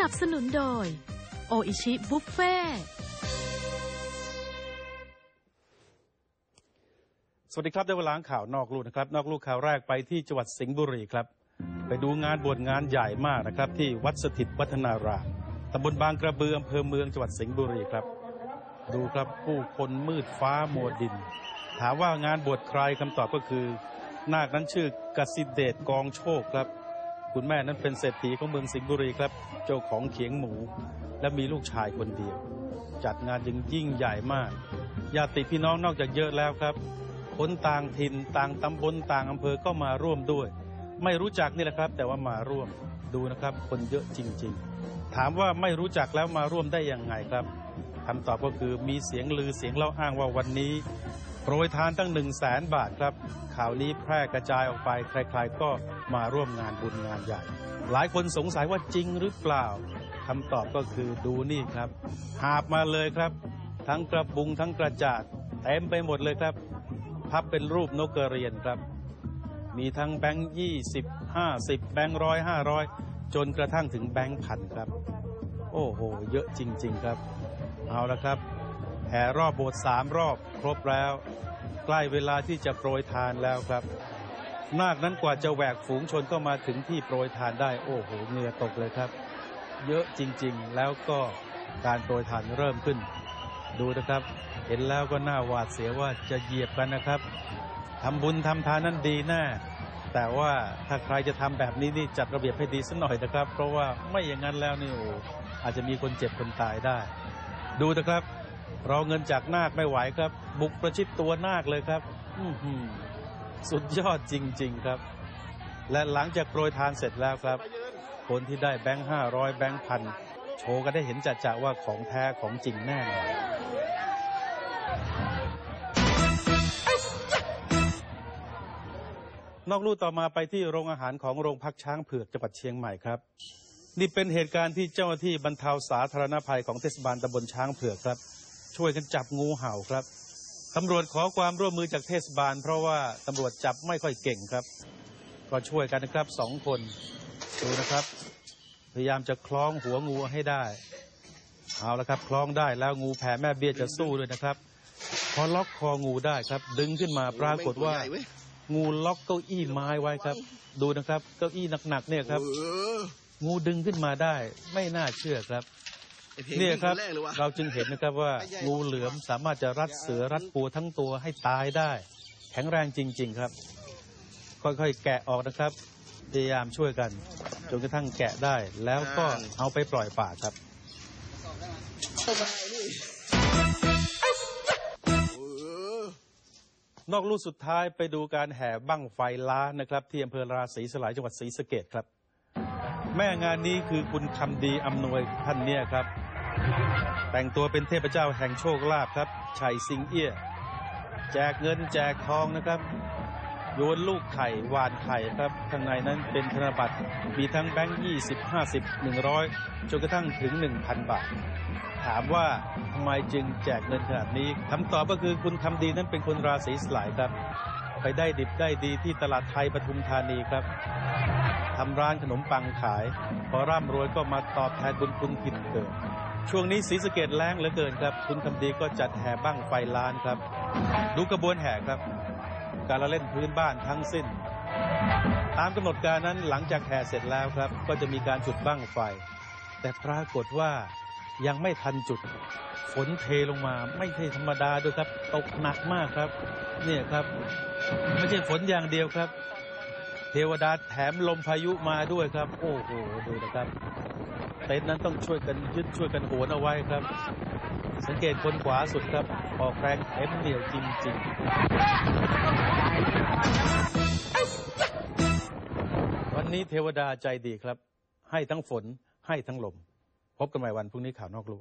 นับสนุนโดย โออิชิบุฟเฟ่สวัสดีครับได้เวลาข่าวนอกลู่นะครับ นอกลู่ข่าวแรกไปที่จังหวัดสิงห์บุรีครับ ไปดูงานบวชงานใหญ่มากนะครับ ที่วัดสถิตวัฒนารามตำบลบางกระเบืออำเภอเมืองจังหวัดสิงห์บุรีครับ ดูครับผู้คนมืดฟ้ามัวดิน ถามว่างานบวชใครคำตอบก็คือ นาคนั้นชื่อกสิเดชกองโชคครับ คุณแม่นั้นเป็นเศรษฐีของเมืองสิงห์บุรีครับ เจ้าของเขียงหมู และมีลูกชายคนเดียว จัดงานยิ่งยิ่งใหญ่มากญาติพี่น้องนอกจากเยอะแล้วครับ คนต่างถิ่นต่างตำบลต่างอำเภอก็มาร่วมด้วย ไม่รู้จักนี่แหละครับ แต่ว่ามาร่วมดูนะครับ คนเยอะจริง ๆ ถามว่าไม่รู้จักแล้วมาร่วมได้ยังไงครับคำตอบก็คือมีเสียงลือเสียงเล่าอ้างว่าวันนี้ โปรยทานตั้งหนึ่งแสนบาทครับ ข่าวนี้แพร่กระจายออกไปใครๆก็มาร่วมงานบุญงานใหญ่ หลายคนสงสัยว่าจริงหรือเปล่าคำตอบก็คือดูนี่ครับ หาบมาเลยครับ ทั้งกระบุงทั้งกระจาดเต็มไปหมดเลยครับ พับเป็นรูปนกกระเรียนครับ มีทั้งแบงค์ยี่สิบห้าสิบแบงค์ร้อยห้าร้อยจนกระทั่งถึงแบงค์พันครับ โอ้โห เยอะจริง ๆ ครับ เอาละครับ แห่รอบโบสถ์สามรอบครบแล้ว ใกล้เวลาที่จะโปรยทานแล้วครับ นาคนั้นกว่าจะแหวกฝูงชนก็มาถึงที่โปรยทานได้โอ้โหเหงื่อตกเลยครับ เยอะจริงๆ แล้วก็การโปรยทานเริ่มขึ้น ดูนะครับ เห็นแล้วก็น่าหวาดเสียวว่าจะเหยียบกันนะครับทำบุญทำทานนั้นดีแน่แต่ว่าถ้าใครจะทำแบบนี้นี่จัดระเบียบให้ดีสักหน่อยนะครับ เพราะว่าไม่อย่างนั้นแล้วนี่โอ้อาจจะมีคนเจ็บคนตายได้ ดูนะครับ รอเงินจากนาคไม่ไหวครับ บุกประชิดตัวนาคเลยครับสุดยอดจริง ๆครับ และหลังจากโปรยทานเสร็จแล้วครับ คนที่ได้แบงค์ห้าร้อยแบงค์พันโชว์กันได้เห็นจัดจะว่าของแท้ของจริงแน่นอนนอกลู่ต่อมาไปที่โรงอาหารของโรงพักช้างเผือกจังหวัดเชียงใหม่ครับ นี่เป็นเหตุการณ์ที่เจ้าหน้าที่บรรเทาสาธารณภัยของเทศบาลตำบลช้างเผือกครับ ช่วยกันจับงูเห่าครับตำรวจขอความร่วมมือจากเทศบาล เพราะว่าตำรวจจับไม่ค่อยเก่งครับ ก็ช่วยกันนะครับสองคนดูนะครับ พยายามจะคล้องหัวงูให้ได้เอาละครับคล้องได้แล้วงูแผ่แม่เบี้ยจะสู้ด้วยนะครับ พอล็อกคองูได้ครับ ดึงขึ้นมาปรากฏว่า งูล็อกเก้าอี้ไม้ไว้ครับ ดูนะครับ เก้าอี้หนักๆเนี่ยครับ งูดึงขึ้นมาได้ ไม่น่าเชื่อครับ เพลงเนี่ยครับแรกเลยว่ะเราจึงเห็นนะครับว่างูเหลือมสามารถจะรัดเสือรัดปูทั้งตัวให้ตายได้ แข็งแรงจริง ๆครับ ค่อยๆแกะออกนะครับ พยายามช่วยกันจนกระทั่งแกะได้ แล้วก็เอาไปปล่อยป่าครับเออนอกลู่สุดท้ายไปดูการแห่บั้งไฟล้านนะครับ ที่อำเภอราศีสลายจังหวัดศรีสะเกดครับ แม่งานนี้คือคุณคำดีอำนวยท่านเนี่ยครับ แต่งตัวเป็นเทพเจ้าแห่งโชคลาภครับชัยสิงเอี้ยแจกเงินแจกทองนะครับโยนลูกไข่หวานไข่ครับข้างในนั้นเป็นธนบัตรมีทั้งแบงค์ยี่สิบห้าสิบหนึ่งร้อยจนกระทั่งถึงหนึ่งพันบาท ถามว่าทำไมจึงแจกเงินขนาดนี้คำตอบก็คือคุณคำดีนั้นเป็นคนราศีสลายครับ ไปได้ดิบได้ดีที่ตลาดไทยปทุมธานีครับทำร้านขนมปังขาย พอร่ำรวยก็มาตอบแทนบุญคุณผิดเกิด ช่วงนี้ศรีสเกดแล้งเหลือเกินครับ คุณคำดีก็จัดแห่บ้างไฟล้านครับ ดูกระบวนแห่ครับ การละเล่นพื้นบ้านทั้งสิ้น ตามกำหนดการนั้นหลังจากแห่เสร็จแล้วครับ ก็จะมีการจุดบ้างไฟ แต่ปรากฏว่า ยังไม่ทันจุด ฝนเทลงมาไม่ใช่ธรรมดาด้วยครับ ตกหนักมากครับ เนี่ยครับ ไม่ใช่ฝนอย่างเดียวครับ เทวดาแถมลมพายุมาด้วยครับ โอ้โหดูนะครับเต็นท์นั้นต้องช่วยกันยึดช่วยกันโหนเอาไว้ครับ สังเกตคนขวาสุดครับ ออกแรงเต็มเหนียวจริงๆวันนี้เทวดาใจดีครับ ให้ทั้งฝนให้ทั้งลม พบกันใหม่วันพรุ่งนี้ข่าวนอกลู่